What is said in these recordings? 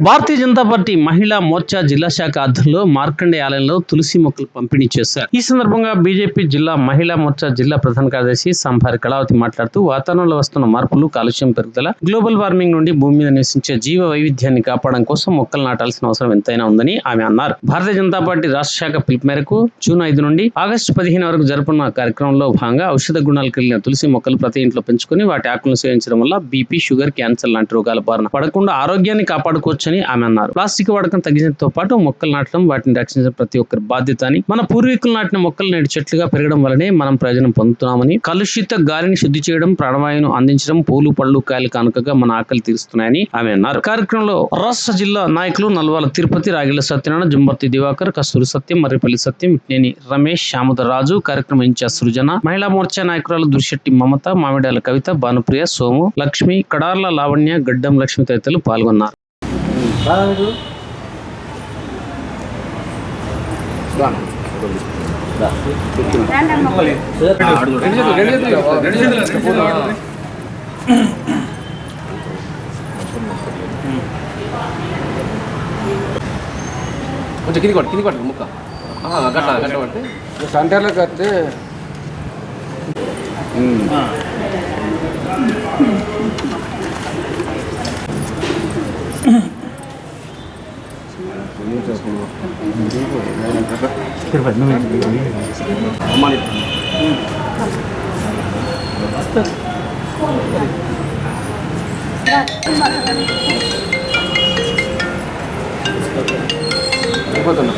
Bharatiya Janata party మహిళా మోర్చా జిల్లా శాఖ ఆధ్వర్యంలో మార్కండే ఆలయంలో తులసి మొక్కలు పంపిణీ చేశారు. ఈ సందర్భంగా బీజేపీ జిల్లా మహిళా మోర్చా జిల్లా ప్రధాన కార్యదర్శి సంభారి కళావతి మాట్లాడుతూ వాతావరణంలో వస్తున్న మార్పులు కాలుష్యం పెరుగుదల గ్లోబల్ వార్మింగ్ నుండి భూమి మీద నివసించే జీవ వైవిధ్యాన్ని కాపాడడం కోసం మొక్కలు నాటాల్సిన అవసరం ఎంతైనా ఉందని ఆమె అన్నారు. భారతీయ జనతా పార్టీ రాష్ట్ర శాఖ పిలుపు మేరకు జూన్ ఐదు నుండి ఆగస్టు పదిహేను వరకు జరుపున్న కార్యక్రమంలో భాగంగా ఔషధ గుణాలు కలిగిన తులసి మొక్కలు ప్రతి ఇంట్లో పెంచుకుని వాటి ఆకులను సేవించడం వల్ల బీపీ షుగర్ క్యాన్సర్ లాంటి రోగాల బారిన పడకుండా ఆరోగ్యాన్ని కాపాడుకోవచ్చు కాపాడుకోవచ్చని ఆమె అన్నారు. ప్లాస్టిక్ వాడకం తగ్గించడంతో పాటు మొక్కలు నాటడం వాటిని రక్షించడం ప్రతి ఒక్కరి బాధ్యత అని మన పూర్వీకులు నాటిన మొక్కలు నేడు చెట్లుగా పెరగడం వల్లనే మనం ప్రయోజనం పొందుతున్నామని కలుషిత గాలిని శుద్ధి చేయడం ప్రాణవాయువును అందించడం పూలు పళ్ళు కాయలు కానుకగా మన ఆకలి తీరుస్తున్నాయని ఆమె అన్నారు. కార్యక్రమంలో రాష్ట్ర జిల్లా నాయకులు నల్వాల తిరుపతి రాగిల సత్యనారాయణ జుంబర్తి దివాకర్ కస్తూరి సత్యం మర్రిపల్లి సత్యం ఇట్నేని రమేష్ శాముదరాజు కార్యక్రమం ఇన్ఛార్జ్ సృజన మహిళా మోర్చా నాయకురాలు దుర్శెట్టి మమత మామిడాల కవిత భానుప్రియ సోము లక్ష్మి కడార్ల లావణ్య గడ్డం లక్ష్మి తదితరులు పాల్గొన్నారు. కొంచెం కింది కొట్టు కింది కొట్టు ముక్క. ఆ, గట్ల గట్ల పడితే సెంటర్లోకి వస్తే అమ్మాని అయిపోతున్నా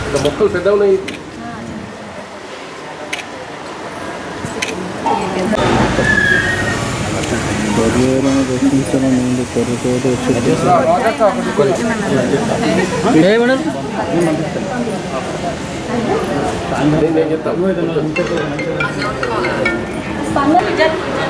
ఇంకా మొక్కలు పెద్ద ఉన్నాయి నేను నేను చెప్తాను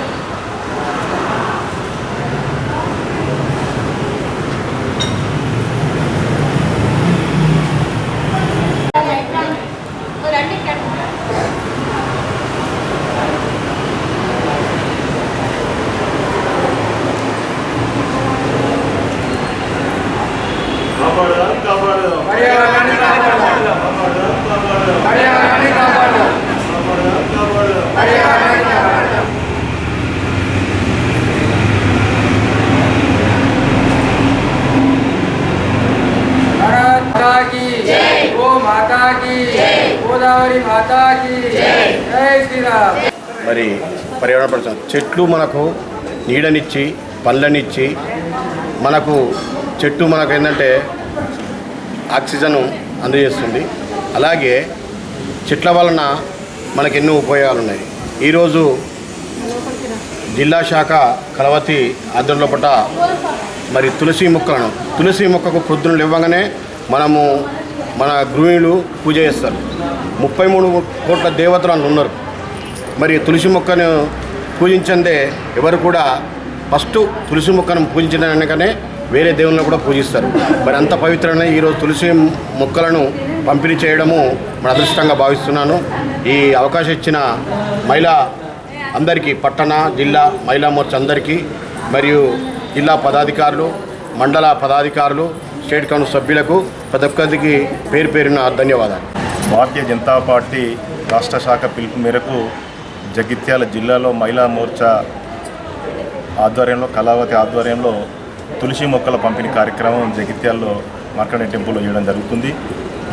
గోదావరి మాతా की జై శ్రీరామ్. మరి పర్యావరణ పరిశ్రమ చెట్లు మనకు నీడనిచ్చి పళ్ళనిచ్చి మనకు చెట్టు మనకు ఏంటంటే ఆక్సిజన్ అందజేస్తుంది. అలాగే చెట్ల వలన మనకు ఎన్నో ఉపయోగాలు ఉన్నాయి. ఈరోజు జిల్లా శాఖ కలవతి ఆధ్వర్యంలో పట్ల మరి తులసి మొక్కలను తులసి మొక్కకు పొద్దున లేవగానే మనము మన గృహిణులు పూజ చేస్తారు. ముప్పై మూడు కోట్ల దేవతలు ఉన్నారు. మరి తులసి మొక్కను పూజించందే ఎవరు కూడా ఫస్ట్ తులసి మొక్కను పూజించడానికనే వేరే దేవుళ్ళని కూడా పూజిస్తారు. మరి అంత పవిత్రమైన ఈరోజు తులసి మొక్కలను పంపిణీ చేయడము మన అదృష్టంగా భావిస్తున్నాను. ఈ అవకాశం ఇచ్చిన మహిళా అందరికీ పట్టణ జిల్లా మహిళా మోర్చా అందరికీ మరియు జిల్లా పదాధికారులు మండల పదాధికారులు స్టేట్ కౌన్సిల్ సభ్యులకు ప్రతి ఒక్కరికి పేరు పేరున ధన్యవాదాలు. భారతీయ జనతా పార్టీ రాష్ట్ర శాఖ పిలుపు మేరకు జగిత్యాల జిల్లాలో మహిళా మోర్చా ఆధ్వర్యంలో కళావతి ఆధ్వర్యంలో తులసి మొక్కల పంపిణీ కార్యక్రమం జగిత్యాల్లో మార్కండే టెంపుల్లో చేయడం జరుగుతుంది.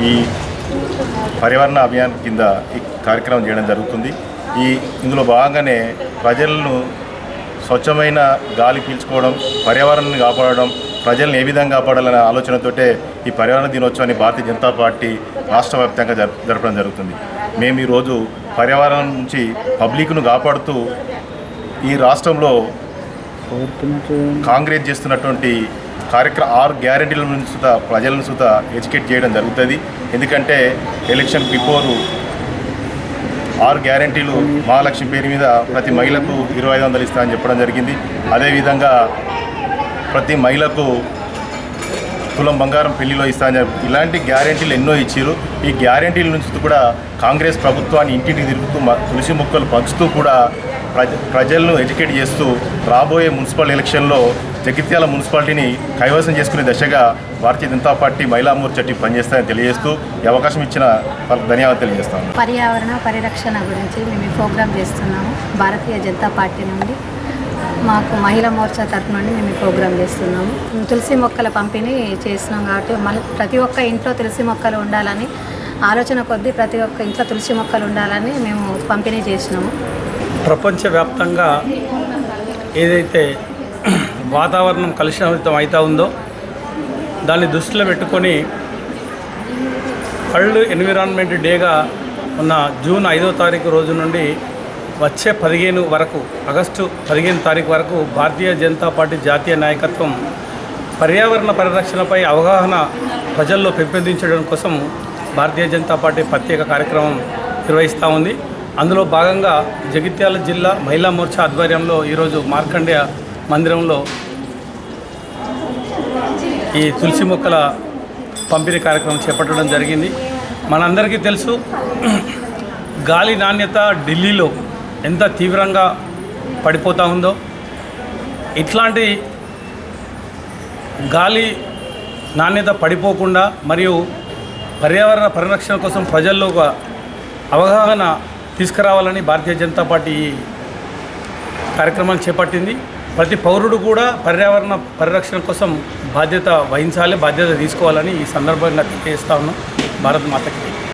ఈ పర్యావరణ అభియాన్ కింద ఈ కార్యక్రమం చేయడం జరుగుతుంది. ఈ ఇందులో భాగంగానే ప్రజలను స్వచ్ఛమైన గాలి పీల్చుకోవడం పర్యావరణాన్ని కాపాడడం ప్రజలను ఏ విధంగా కాపాడాలనే ఆలోచనతోటే ఈ పర్యావరణ దినోత్సవాన్ని భారతీయ జనతా పార్టీ రాష్ట్ర వ్యాప్తంగా జరపడం జరుగుతుంది. మేము ఈరోజు పర్యావరణం నుంచి పబ్లిక్ను కాపాడుతూ ఈ రాష్ట్రంలో కాంగ్రెస్ చేస్తున్నటువంటి కార్యక్రమ ఆరు గ్యారెంటీల నుంచి సుత ప్రజలను సుత ఎడ్యుకేట్ చేయడం జరుగుతుంది. ఎందుకంటే ఎలక్షన్ బిఫోరు ఆరు గ్యారెంటీలు మహాలక్ష్మి పేరు మీద ప్రతి మహిళకు ఇరవై ఐదు వందలు ఇస్తామని చెప్పడం జరిగింది. అదేవిధంగా ప్రతి మహిళకు తులం బంగారం పెళ్ళిలో ఇస్తామని చెప్పి ఇలాంటి గ్యారెంటీలు ఎన్నో ఇచ్చారు ఈ గ్యారెంటీల నుంచి కూడా కాంగ్రెస్ ప్రభుత్వాన్ని ఇంటింటికి తిరుగుతూ తులసి మొక్కలు పంచుతూ కూడా ప్రజ ప్రజలను ఎడ్యుకేట్ చేస్తూ రాబోయే మున్సిపల్ ఎలక్షన్లో జగిత్యాల మున్సిపాలిటీని కైవసం చేసుకునే దశగా భారతీయ జనతా పార్టీ మహిళా మోర్చా పనిచేస్తాయని తెలియజేస్తూ ఈ అవకాశం ఇచ్చిన వాళ్ళకి ధన్యవాదాలు తెలియజేస్తాను పర్యావరణ పరిరక్షణ గురించి మేము ప్రోగ్రాం చేస్తున్నాము. భారతీయ జనతా పార్టీ నుండి మాకు మహిళా మోర్చా తరఫు నుండి మేము ఈ ప్రోగ్రాం చేస్తున్నాము. తులసి మొక్కల పంపిణీ చేస్తున్నాం కాబట్టి మన ప్రతి ఒక్క ఇంట్లో తులసి మొక్కలు ఉండాలని ఆలోచన కొద్దీ ప్రతి ఒక్క ఇంట్లో తులసి మొక్కలు ఉండాలని మేము పంపిణీ చేసినాము. ప్రపంచవ్యాప్తంగా ఏదైతే వాతావరణం కలుషితం అవుతా ఉందో దాన్ని దృష్టిలో పెట్టుకొని వరల్డ్ ఎన్విరాన్మెంట్ డేగా ఉన్న జూన్ ఐదో తారీఖు రోజు నుండి వచ్చే పదిహేను వరకు ఆగస్టు పదిహేను తారీఖు వరకు భారతీయ జనతా పార్టీ జాతీయ నాయకత్వం పర్యావరణ పరిరక్షణపై అవగాహన ప్రజల్లో పెంపొందించడం కోసం భారతీయ జనతా పార్టీ ప్రత్యేక కార్యక్రమం నిర్వహిస్తూ ఉంది. అందులో భాగంగా జగిత్యాల జిల్లా మహిళా మోర్చా ఆధ్వర్యంలో ఈరోజు మార్కండేయ మందిరంలో ఈ తులసి మొక్కల పంపిణీ కార్యక్రమం చేపట్టడం జరిగింది. మనందరికీ తెలుసు గాలి నాణ్యత ఢిల్లీలో ఎంత తీవ్రంగా పడిపోతూ ఉందో. ఇట్లాంటి గాలి నాణ్యత పడిపోకుండా మరియు పర్యావరణ పరిరక్షణ కోసం ప్రజల్లో ఒక అవగాహన తీసుకురావాలని భారతీయ జనతా పార్టీ ఈ కార్యక్రమాన్ని చేపట్టింది. ప్రతి పౌరుడు కూడా పర్యావరణ పరిరక్షణ కోసం బాధ్యత వహించాలి బాధ్యత తీసుకోవాలని ఈ సందర్భంగా తెలియజేస్తా ఉన్నాం. భారత్ మాతకి.